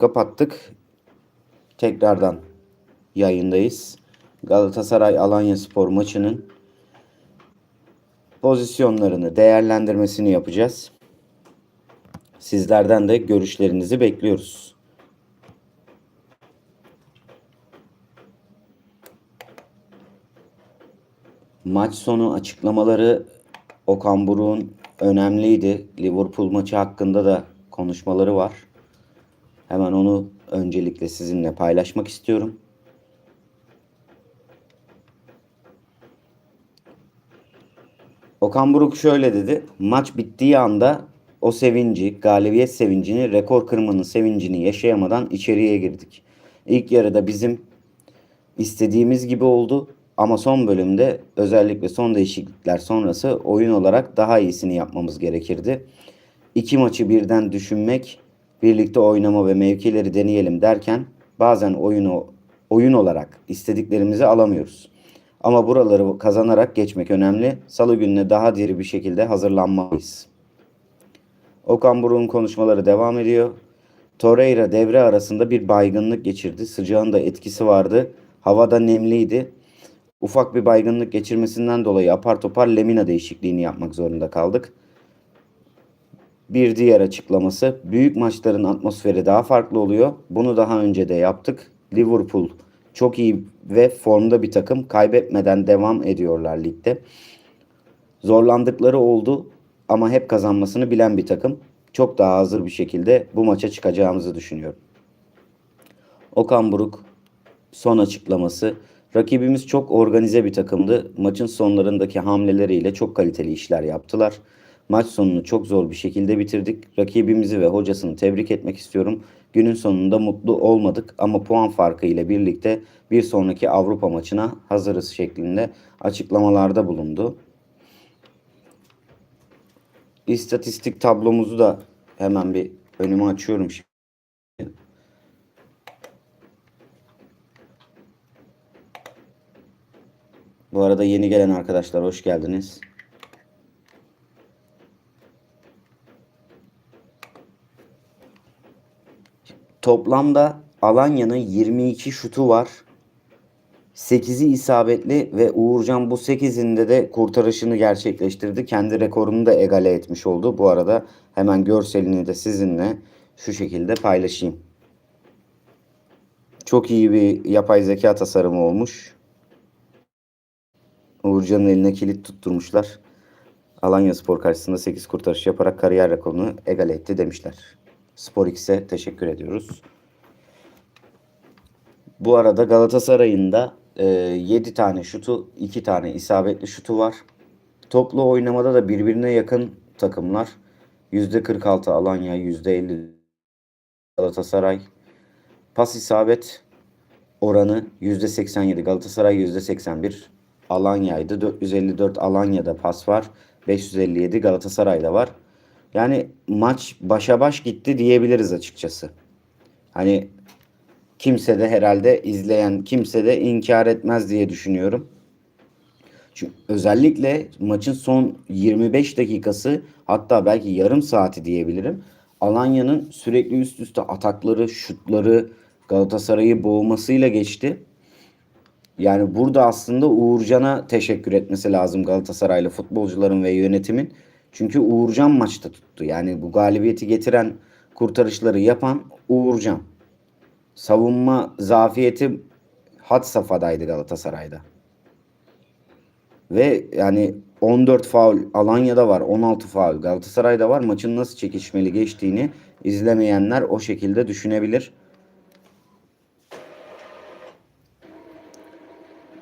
kapattık. Tekrardan yayındayız. Galatasaray Alanya Spor maçının pozisyonlarını değerlendirmesini yapacağız. Sizlerden de görüşlerinizi bekliyoruz. Maç sonu açıklamaları Okan Buruk'un önemliydi. Liverpool maçı hakkında da konuşmaları var. Hemen onu öncelikle sizinle paylaşmak istiyorum. Okan Buruk şöyle dedi. Maç bittiği anda o sevinci, galibiyet sevincini, rekor kırmanın sevincini yaşayamadan içeriye girdik. İlk yarıda bizim istediğimiz gibi oldu ama son bölümde özellikle son değişiklikler sonrası oyun olarak daha iyisini yapmamız gerekirdi. İki maçı birden düşünmek, birlikte oynama ve mevkileri deneyelim derken bazen oyunu oyun olarak istediklerimizi alamıyoruz. Ama buraları kazanarak geçmek önemli. Salı gününe daha diri bir şekilde hazırlanmalıyız. Okan Buruk'un konuşmaları devam ediyor. Torreira devre arasında bir baygınlık geçirdi. Sıcağın da etkisi vardı. Havada nemliydi. Ufak bir baygınlık geçirmesinden dolayı apar topar Lemina değişikliğini yapmak zorunda kaldık. Bir diğer açıklaması büyük maçların atmosferi daha farklı oluyor. Bunu daha önce de yaptık. Liverpool çok iyi ve formda bir takım kaybetmeden devam ediyorlar ligde. Zorlandıkları oldu ama hep kazanmasını bilen bir takım. Çok daha hazır bir şekilde bu maça çıkacağımızı düşünüyorum. Okan Buruk son açıklaması. Rakibimiz çok organize bir takımdı. Maçın sonlarındaki hamleleriyle çok kaliteli işler yaptılar. Maç sonunu çok zor bir şekilde bitirdik. Rakibimizi ve hocasını tebrik etmek istiyorum. Günün sonunda mutlu olmadık ama puan farkı ile birlikte bir sonraki Avrupa maçına hazırız şeklinde açıklamalarda bulundu. İstatistik tablomuzu da hemen bir önüme açıyorum şimdi. Bu arada yeni gelen arkadaşlar hoş geldiniz. Toplamda Alanya'nın 22 şutu var. 8'i isabetli ve Uğurcan bu 8'inde de kurtarışını gerçekleştirdi. Kendi rekorunu da egale etmiş oldu. Bu arada hemen görselini de sizinle şu şekilde paylaşayım. Çok iyi bir yapay zeka tasarımı olmuş. Uğurcan'ın eline kilit tutturmuşlar. Alanya Spor karşısında 8 kurtarış yaparak kariyer rekorunu egale etti demişler. Spor X'e teşekkür ediyoruz. Bu arada Galatasaray'ın da e, 7 tane şutu, 2 tane isabetli şutu var. Toplu oynamada da birbirine yakın takımlar. %46 Alanya, %50 Galatasaray. Pas isabet oranı %87 Galatasaray %81 Alanya'ydı. 454 Alanya'da pas var. 557 Galatasaray'da var. Yani maç başa baş gitti diyebiliriz açıkçası. Hani kimse de herhalde izleyen kimse de inkar etmez diye düşünüyorum. Çünkü özellikle maçın son 25 dakikası hatta belki yarım saati diyebilirim. Alanya'nın sürekli üst üste atakları, şutları Galatasaray'ı boğmasıyla geçti. Yani burada aslında Uğurcan'a teşekkür etmesi lazım Galatasaraylı futbolcuların ve yönetimin. Çünkü Uğurcan maçta tuttu. Yani bu galibiyeti getiren kurtarışları yapan Uğurcan. Savunma zafiyeti had safhadaydı Galatasaray'da. Ve yani 14 faul Alanya'da var, 16 faul Galatasaray'da var. Maçın nasıl çekişmeli geçtiğini izlemeyenler o şekilde düşünebilir.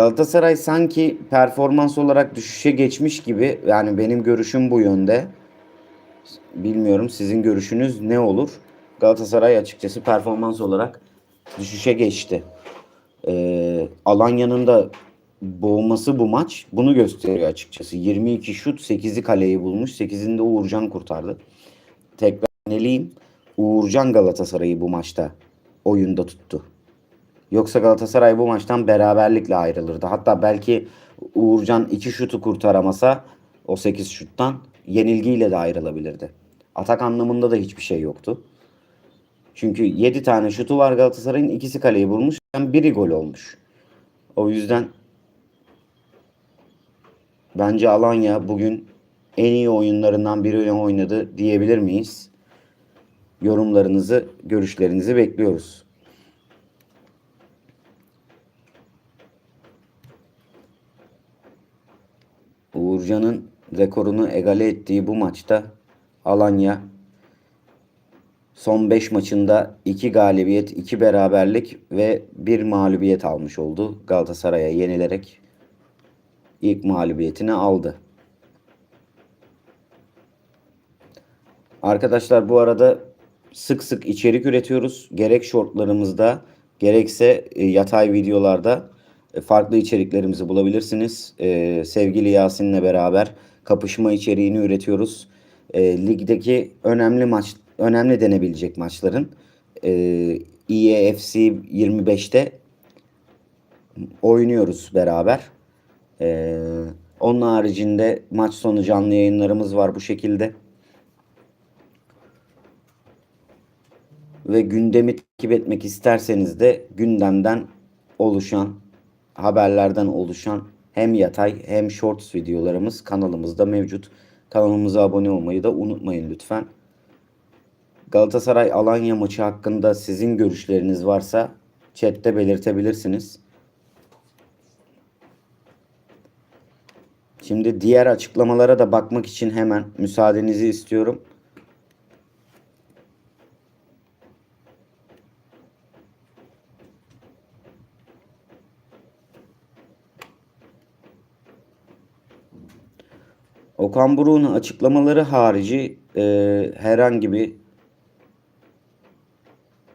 Galatasaray sanki performans olarak düşüşe geçmiş gibi. Yani benim görüşüm bu yönde. Bilmiyorum sizin görüşünüz ne olur? Galatasaray açıkçası performans olarak düşüşe geçti. Ee, Alanya'nın da boğması bu maç bunu gösteriyor açıkçası. 22 şut 8'i kaleyi bulmuş. 8'ini de Uğurcan kurtardı. Tekrar neliyim? Uğurcan Galatasaray'ı bu maçta oyunda tuttu. Yoksa Galatasaray bu maçtan beraberlikle ayrılırdı. Hatta belki Uğurcan iki şutu kurtaramasa o 8 şuttan yenilgiyle de ayrılabilirdi. Atak anlamında da hiçbir şey yoktu. Çünkü 7 tane şutu var Galatasaray'ın. ikisi kaleyi bulmuş. Yani biri gol olmuş. O yüzden bence Alanya bugün en iyi oyunlarından biri oynadı diyebilir miyiz? Yorumlarınızı, görüşlerinizi bekliyoruz. Uğurcan'ın rekorunu egale ettiği bu maçta Alanya son 5 maçında 2 galibiyet, 2 beraberlik ve 1 mağlubiyet almış oldu. Galatasaray'a yenilerek ilk mağlubiyetini aldı. Arkadaşlar bu arada sık sık içerik üretiyoruz. Gerek shortlarımızda gerekse e, yatay videolarda farklı içeriklerimizi bulabilirsiniz. E, sevgili Yasin'le beraber kapışma içeriğini üretiyoruz. E, ligdeki önemli maç, önemli denebilecek maçların e, EAFC 25'te oynuyoruz beraber. E, onun haricinde maç sonu canlı yayınlarımız var bu şekilde. Ve gündemi takip etmek isterseniz de gündemden oluşan haberlerden oluşan hem yatay hem shorts videolarımız kanalımızda mevcut. Kanalımıza abone olmayı da unutmayın lütfen. Galatasaray Alanya maçı hakkında sizin görüşleriniz varsa chatte belirtebilirsiniz. Şimdi diğer açıklamalara da bakmak için hemen müsaadenizi istiyorum. Okan Buruk'un açıklamaları harici e, herhangi bir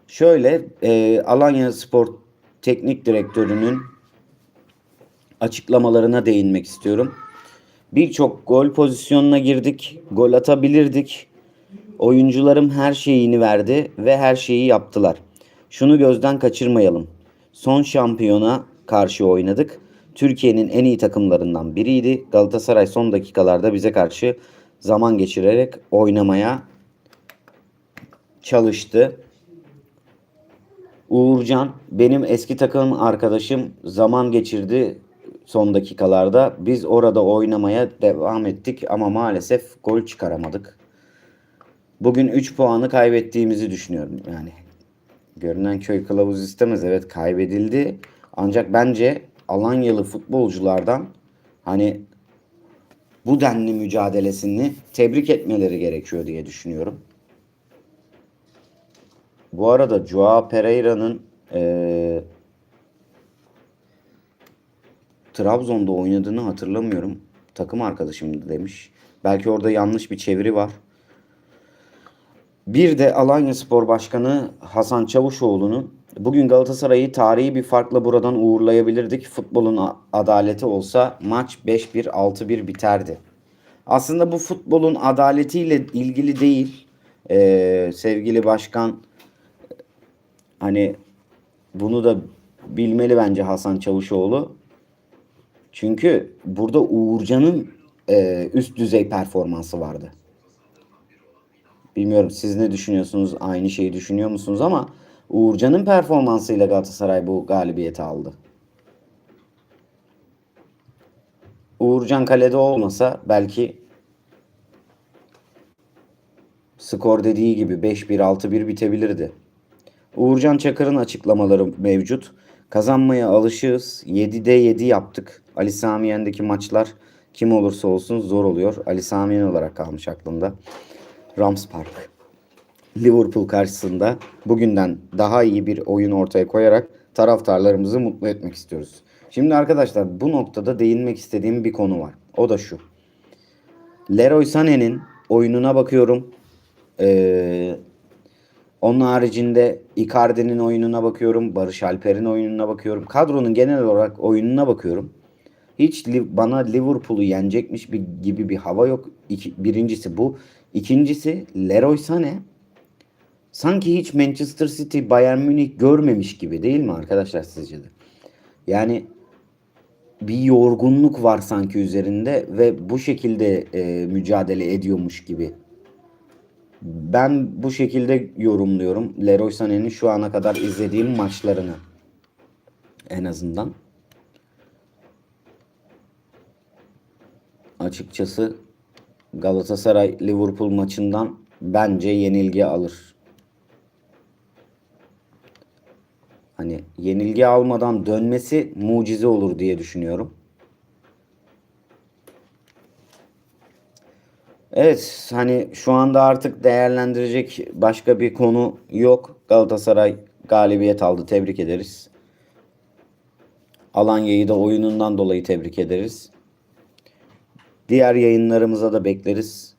şöyle e, Alanya Spor Teknik Direktörü'nün açıklamalarına değinmek istiyorum. Birçok gol pozisyonuna girdik. Gol atabilirdik. Oyuncularım her şeyini verdi ve her şeyi yaptılar. Şunu gözden kaçırmayalım. Son şampiyona karşı oynadık. Türkiye'nin en iyi takımlarından biriydi. Galatasaray son dakikalarda bize karşı zaman geçirerek oynamaya çalıştı. Uğurcan benim eski takım arkadaşım zaman geçirdi son dakikalarda. Biz orada oynamaya devam ettik ama maalesef gol çıkaramadık. Bugün 3 puanı kaybettiğimizi düşünüyorum. Yani görünen köy kılavuz istemez. Evet kaybedildi. Ancak bence Alanyalı futbolculardan hani bu denli mücadelesini tebrik etmeleri gerekiyor diye düşünüyorum. Bu arada Joao Pereira'nın e, Trabzon'da oynadığını hatırlamıyorum. Takım arkadaşımdı demiş. Belki orada yanlış bir çeviri var. Bir de Alanya Spor Başkanı Hasan Çavuşoğlu'nun bugün Galatasaray'ı tarihi bir farkla buradan uğurlayabilirdik. Futbolun adaleti olsa maç 5-1 6-1 biterdi. Aslında bu futbolun adaletiyle ilgili değil. Ee, sevgili başkan hani bunu da bilmeli bence Hasan Çavuşoğlu. Çünkü burada Uğurcan'ın e, üst düzey performansı vardı. Bilmiyorum siz ne düşünüyorsunuz? Aynı şeyi düşünüyor musunuz? Ama Uğurcan'ın performansıyla Galatasaray bu galibiyeti aldı. Uğurcan kalede olmasa belki skor dediği gibi 5-1 6-1 bitebilirdi. Uğurcan Çakır'ın açıklamaları mevcut. Kazanmaya alışığız. 7'de 7 yaptık. Ali Samiyen'deki maçlar kim olursa olsun zor oluyor. Ali Samiyen olarak kalmış aklımda. Rams Park. Liverpool karşısında bugünden daha iyi bir oyun ortaya koyarak taraftarlarımızı mutlu etmek istiyoruz. Şimdi arkadaşlar bu noktada değinmek istediğim bir konu var. O da şu. Leroy Sané'nin oyununa bakıyorum. Ee, onun haricinde Icardi'nin oyununa bakıyorum. Barış Alper'in oyununa bakıyorum. Kadronun genel olarak oyununa bakıyorum. Hiç bana Liverpool'u yenecekmiş bir gibi bir hava yok. İki, birincisi bu. İkincisi Leroy Sané sanki hiç Manchester City Bayern Münih görmemiş gibi değil mi arkadaşlar sizce de? Yani bir yorgunluk var sanki üzerinde ve bu şekilde e, mücadele ediyormuş gibi Ben bu şekilde yorumluyorum. Leroy Sané'nin şu ana kadar izlediğim maçlarını. En azından. Açıkçası Galatasaray Liverpool maçından bence yenilgi alır. Hani yenilgi almadan dönmesi mucize olur diye düşünüyorum. Evet hani şu anda artık değerlendirecek başka bir konu yok. Galatasaray galibiyet aldı. Tebrik ederiz. Alanya'yı da oyunundan dolayı tebrik ederiz. Diğer yayınlarımıza da bekleriz.